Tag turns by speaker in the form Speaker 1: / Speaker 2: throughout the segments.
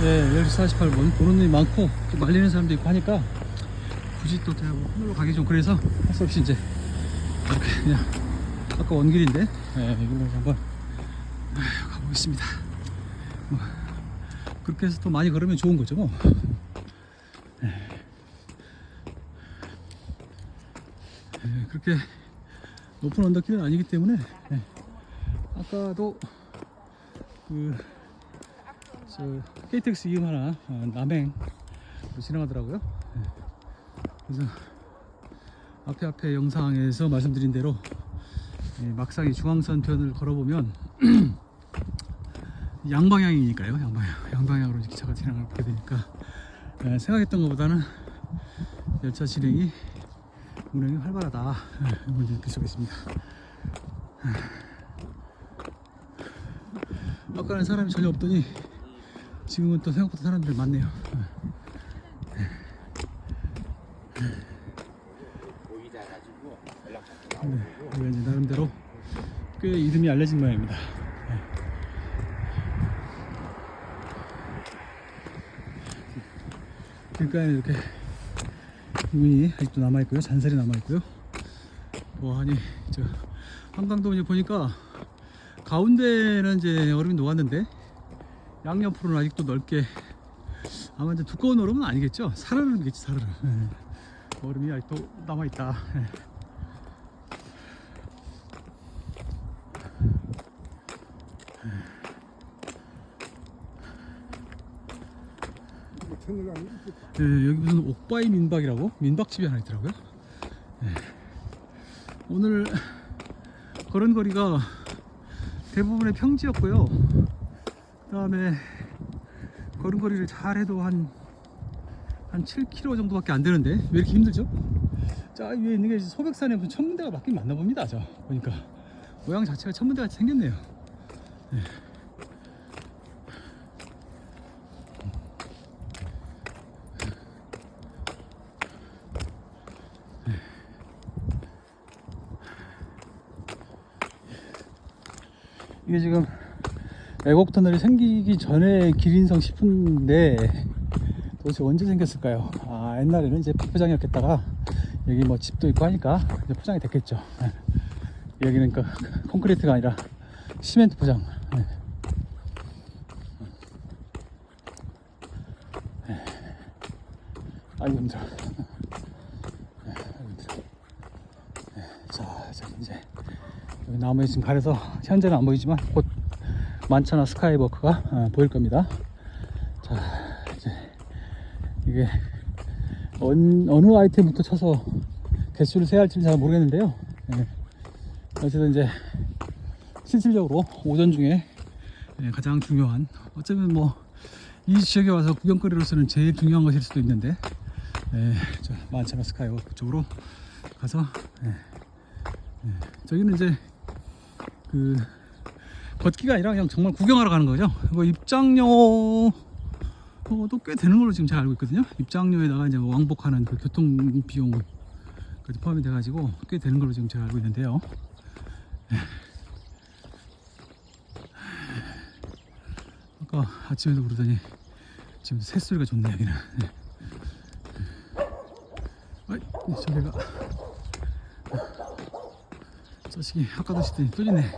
Speaker 1: 네, 10시 48분. 보는 눈이 많고, 또 말리는 사람도 있고 하니까, 굳이 또뭐 하늘로 가기 좀 그래서, 할 수 없이 이제, 이렇게 그냥, 아까 원길인데, 네, 이걸로 한번, 아휴, 가보겠습니다. 뭐, 그렇게 해서 또 많이 걸으면 좋은 거죠, 뭐. 네. 네, 그렇게 높은 언덕길은 아니기 때문에, 네. 아까도, 그, 저 KTX 이음 하나 어, 남행 지나가더라고요. 네. 그래서 앞에 앞에 영상에서 말씀드린 대로 예, 막상 이 중앙선 편을 걸어보면 양방향이니까요. 양방향 양방향으로 이렇게 차가 지나가게 되니까 예, 생각했던 것보다는 열차 진행이 운행이 활발하다. 예, 이걸 느낄 수가 있습니다. 아까는 사람이 전혀 없더니 지금은 또 생각보다 사람들이 많네요.
Speaker 2: 연락 잡고
Speaker 1: 네, 이제 나름대로 꽤 이름이 알려진 모양입니다. 네. 길가에 이렇게 문이 아직도 남아 있고요, 잔살이 남아 있고요. 뭐 아니 저 한강도 이제 보니까 가운데는 이제 얼음이 녹았는데 양옆으로는 아직도 넓게 아마 이제 두꺼운 얼음은 아니겠죠? 살얼음이겠지 살얼음. 네. 얼음이 아직도 남아 있다. 네. 네, 여기 무슨 옥바이 민박이라고 민박집이 하나 있더라고요. 네. 오늘 걸은 거리가 대부분의 평지였고요. 그다음에 걸은 거리를 잘 해도 한, 한 7km 정도밖에 안 되는데 왜 이렇게 힘들죠? 자 위에 있는 게 소백산에 무슨 천문대가 맞긴 맞나 봅니다. 저 보니까 모양 자체가 천문대 같이 생겼네요. 네. 이게 지금 애곡 터널이 생기기 전에 길인성 싶은데 도대체 언제 생겼을까요? 아 옛날에는 이제 포장이었겠다가 여기 뭐 집도 있고 하니까 이제 포장이 됐겠죠. 예. 여기는 그 콘크리트가 아니라 시멘트 포장. 예. 예. 아이고 힘들어. 예, 아이고 자, 자 이제 여기 나무에 지금 가려서 현재는 안 보이지만 곧 만천하 스카이워크가 어, 보일 겁니다. 자, 이제 이게 어느, 어느 아이템부터 쳐서 개수를 세야 할지는 잘 모르겠는데요. 예. 어쨌든 이제 실질적으로 오전 중에 예, 가장 중요한 어쩌면 뭐 이 지역에 와서 구경거리로서는 제일 중요한 것일 수도 있는데 예, 저 만천하 스카이워크 쪽으로 가서 예, 예, 저기는 이제 그 걷기가 아니라 그냥 정말 구경하러 가는 거죠. 뭐 입장료도 꽤 되는 걸로 지금 제가 알고 있거든요. 입장료에다가 이제 왕복하는 그 교통 비용까지 포함이 돼 가지고 꽤 되는 걸로 지금 제가 알고 있는데요. 예. 아까 아침에도 그러더니 지금 새소리가 좋네 여기는. 예. 아이, 저기가 자식이 아까도 시더니 또 있네.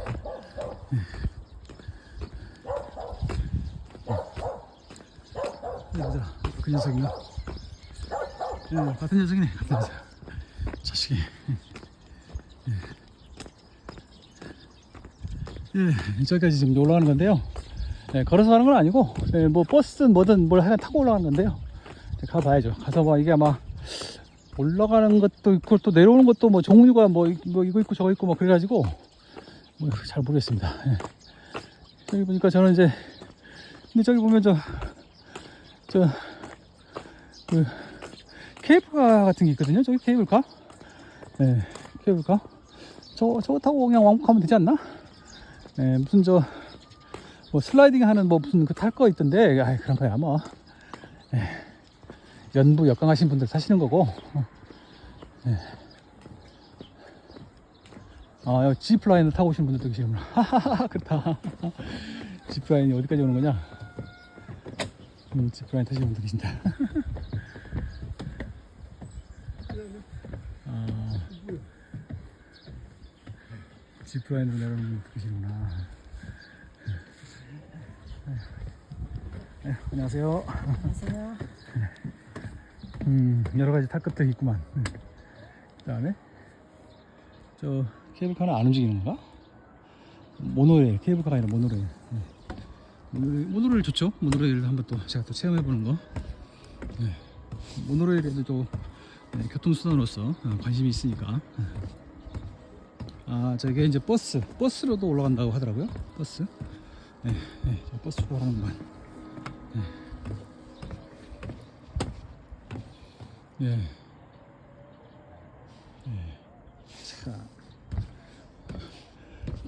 Speaker 1: 네, 보자. 그 녀석인가? 예, 같은 녀석이네. 같은 녀석. 자식이. 예, 예 저기까지 지금 올라가는 건데요. 예, 걸어서 가는 건 아니고, 예, 뭐 버스든 뭐든 뭘 하나 타고 올라가는 건데요. 이제 가봐야죠. 가서 뭐 이게 아마 올라가는 것도 있고 또 내려오는 것도 뭐 종류가 뭐, 이- 뭐 이거 있고 저거 있고 뭐 그래가지고 뭐 잘 모르겠습니다. 예. 저기 보니까 저는 이제 근데 저기 보면 저 저, 그, 케이블카 같은 게 있거든요. 저기 케이블카. 네, 케이블카. 저, 저거 타고 그냥 왕복하면 되지 않나? 네, 무슨 저, 뭐 슬라이딩 하는 뭐 무슨 그 탈 거 있던데, 아이, 그런 거야, 뭐. 네, 연부 역강 하신 분들 타시는 거고. 어. 네. 아, 여기 지플라인을 타고 오시는 분들도 계시구나. 하하하, 그렇다. 지플라인이 어디까지 오는 거냐? 음, 지프라인 타시는 분들 계신다. 지프라인으로 내려오는 계시구나. 네, 안녕하세요.
Speaker 3: 안녕하세요.
Speaker 1: 음, 여러 가지 탈 것들이 있구만. 음. 그다음에 저 케이블카는 안 움직이는 건가? 모노레일, 케이블카가 아니라 모노레일. 네. 모노레일, 모노레일 좋죠? 모노레일 한번 또 제가 또 체험해 보는 거. 네. 모노레일에도 또 네, 교통수단으로서 어, 관심이 있으니까. 네. 아, 저게 이제 버스, 버스로도 올라간다고 하더라고요. 버스. 네, 네, 저 버스 출발하는구만. 예. 예. 자.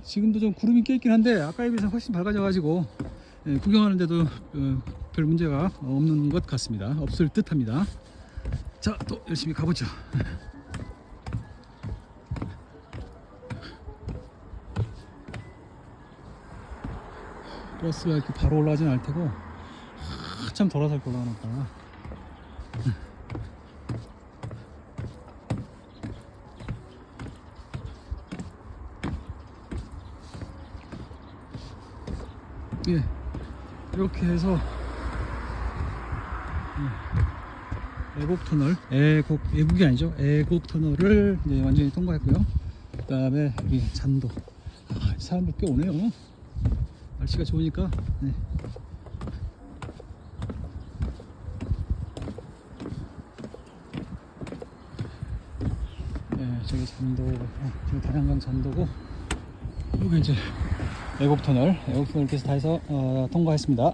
Speaker 1: 지금도 좀 구름이 껴있긴 한데 아까에 비해서 훨씬 밝아져가지고 예, 구경하는데도 어, 별 문제가 없는 것 같습니다. 없을 듯 합니다. 자, 또 열심히 가보죠. 버스가 이렇게 바로 올라가진 않을 테고 한참 돌아서 이렇게 올라가나 보다. 예, 이렇게 해서 음, 애곡 터널, 애곡 애국이 아니죠? 애곡 터널을 완전히 통과했고요. 그 다음에 여기 잔도. 아, 사람들 꽤 오네요. 날씨가 좋으니까. 네. 네, 저기 잔도, 어, 저기 단양강 잔도고 여기 이제 애곡 터널, 애곡 터널 이렇게 해서 다 해서 어, 통과했습니다.